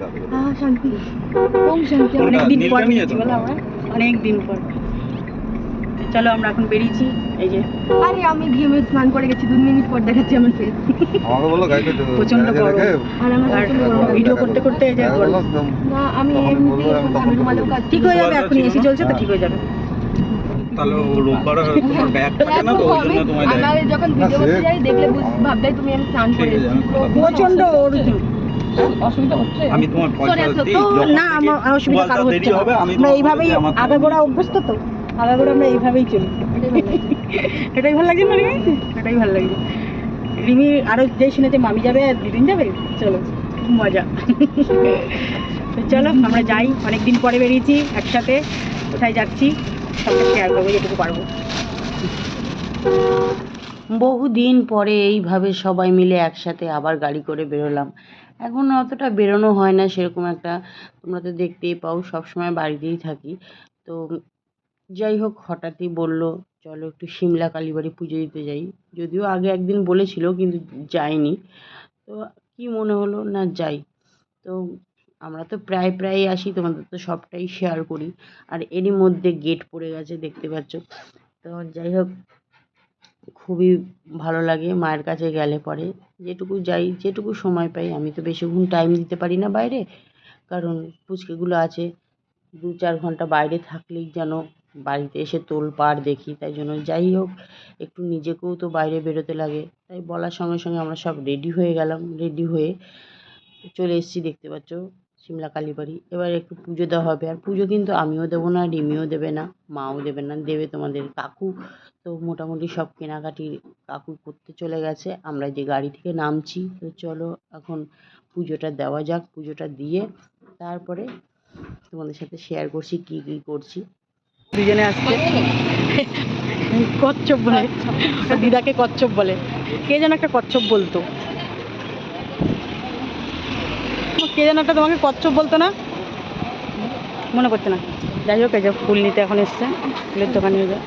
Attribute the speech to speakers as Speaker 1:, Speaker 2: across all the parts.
Speaker 1: আহ শান্তি ওম শান্তি
Speaker 2: অনেক দিন পর
Speaker 3: নীলটা নিয়ে
Speaker 2: বেরিয়েছি
Speaker 3: তো?
Speaker 2: বলো আমরা অনেক দিন পর চলো আমরা এখন বেরিয়েছি এই যে
Speaker 1: আরে আমি স্নান করে গেছি দু মিনিট পর দেখাচ্ছি আমার ফেস
Speaker 3: আমাকে বলল গাড়িটা
Speaker 2: প্রচণ্ড গরম।
Speaker 1: আর আমার।
Speaker 2: ভিডিও করতে করতে এই যে গরম।
Speaker 1: না আমি এমনি
Speaker 2: ঠিক হয়ে যাবে এখন এসি চলছে তো। ঠিক হয়ে যাবে
Speaker 3: তাহলে ও রোববার তোমার ব্যাগ থাকে না তো ওই জন্য তোমায় দেয়
Speaker 1: যখন ভিডিও করতে যাই দেখলে তুমি আমি স্নান করে এসেছি
Speaker 2: প্রচণ্ড
Speaker 1: অসুবিধা হচ্ছে?
Speaker 3: আমি তোমার পয়সা
Speaker 1: Sorry,
Speaker 3: দিই
Speaker 2: তো
Speaker 3: যখন
Speaker 2: না আমার অসুবিধা
Speaker 3: কারও
Speaker 2: হচ্ছে না।
Speaker 3: হবে আমি
Speaker 2: আমরা এইভাবেই আগাগোড়া অভ্যস্ত তো? আগাগোড়া আমরা এইভাবেই চলি। এটাই ভালো লাগছে না এটাই ভালো লাগছে। রিমি আরও যেই শুনেছে মামি যাবে আর দিদিন যাবে? চলো খুব মজা। তো চলো আমরা যাই। অনেক দিন পরে বেরিয়েছি একসাথে। কোথায় যাচ্ছি সবটা শেয়ার করব যেটুকু পারব।
Speaker 4: বহুদিন পরে এইভাবে সবাই মিলে একসাথে আবার গাড়ি করে বেরোলাম। এখন অতটা বেরোনো হয় না, সেরকম একটা তোমরা তো দেখতেই পাও, সবসময় বাড়িতেই থাকি। তো যাই হোক, হঠাৎই বলল, চলো একটু সিমলা কালীবাড়ি পুজো দিতে যাই। যদিও আগে একদিন বলেছিল, কিন্তু যাইনি তো কি মনে হলো, না, যাই। তো আমরা তো প্রায় প্রায় আসি, তোমাদের তো সবটাই শেয়ার করি। আর এরই মধ্যে গেট পড়ে গেছে, দেখতে পাচ্ছ। তো যাই হোক খুবই ভালো লাগে মায়ের কাছে গেলে পরে। যেটুকু যাই, যেটুকু সময় পাই, আমি তো বেশিক্ষণ টাইম দিতে পারি না বাইরে। কারণ পুচকেগুলো আছে, দু চার ঘণ্টা বাইরে থাকলেই যেন বাড়িতে এসে তোলপাড় দেখি, তাই জন্য যাই হোক, একটু নিজেকেও তো বাইরে বেরোতে লাগে। তাই বলার সঙ্গে সঙ্গে আমরা সব রেডি হয়ে গেলাম রেডি হয়ে চলে এসেছি দেখতে পাচ্ছ, সিমলা কালীবাড়ি। এবার একটু পুজো দেওয়া হবে, আর পুজো কিন্তু আমিও দেবো না রিমিও দেবে না, মাও দেবে না, দেবে তোমাদের কাকু। তো মোটামুটি সব কেনাকাটি কাকু করতে চলে গেছে। আমরা যে গাড়ি থেকে নামছি, তো চলো এখন পুজোটা দেওয়া যাক, পুজোটা দিয়ে তারপরে তোমাদের সাথে শেয়ার করছি, কী কী করছি।
Speaker 2: দুজনে আসছে। কচ্ছপ বলে। দিদাকে কচ্ছপ বলে। কে যেন একটা কচ্ছপ বলতো। কে যেন একটা তোমাকে কচ্ছপ বলতো না? মনে করছে না। যাই হোক, এই যে ফুল নিতে এখন এসছে। ফুলের দোকানে যা।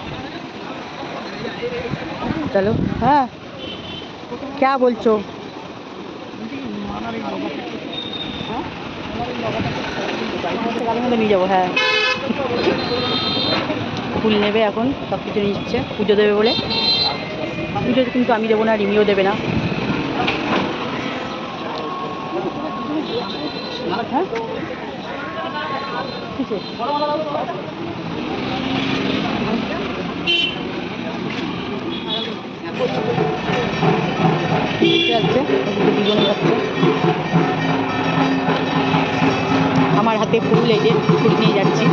Speaker 2: চলো। হ্যাঁ। ক্যা বলছো? নিয়ে যাব হ্যাঁ। ফুল নেবে এখন সব কিছু নিচ্ছে পুজো দেবে বলে। পুজো কিন্তু আমি দেবো না, রিমিও দেবে না। হ্যাঁ? যাচ্ছে দুজন যাচ্ছে আমার হাতে ফুল এই যে ফুল নিয়ে যাচ্ছি।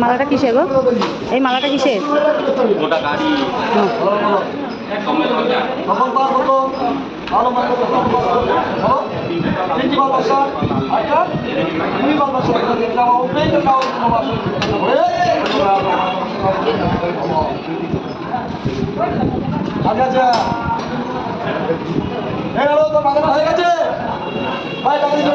Speaker 2: মালাটা কিসের গো? এই মালাটা
Speaker 5: আচ্ছা হয়ে বাজার হয়ে গেছে। ভাই টাকা দিয়ে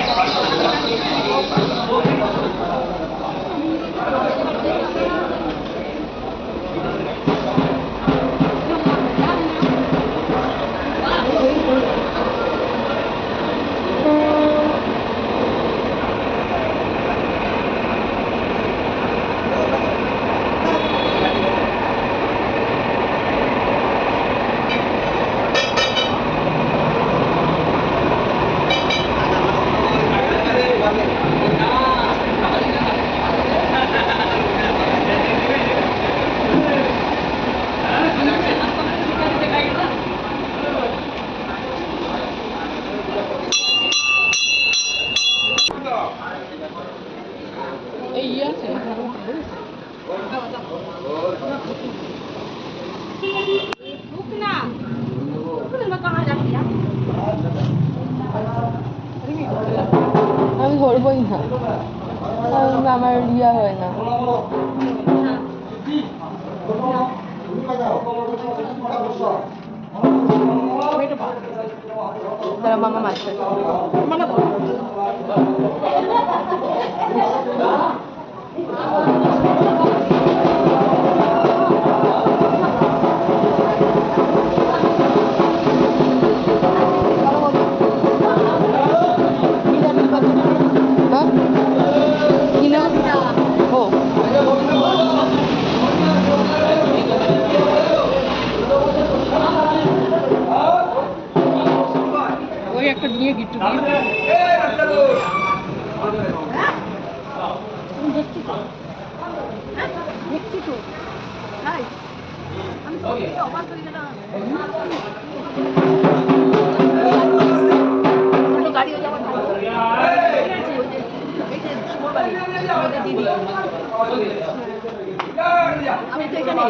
Speaker 1: আমি ধরবোই না আমার ইয়া হয় না। মামা মাস্টার
Speaker 5: ওই একটা দিয়ে গিট্টু দিয়ে
Speaker 1: আমি তো এখানে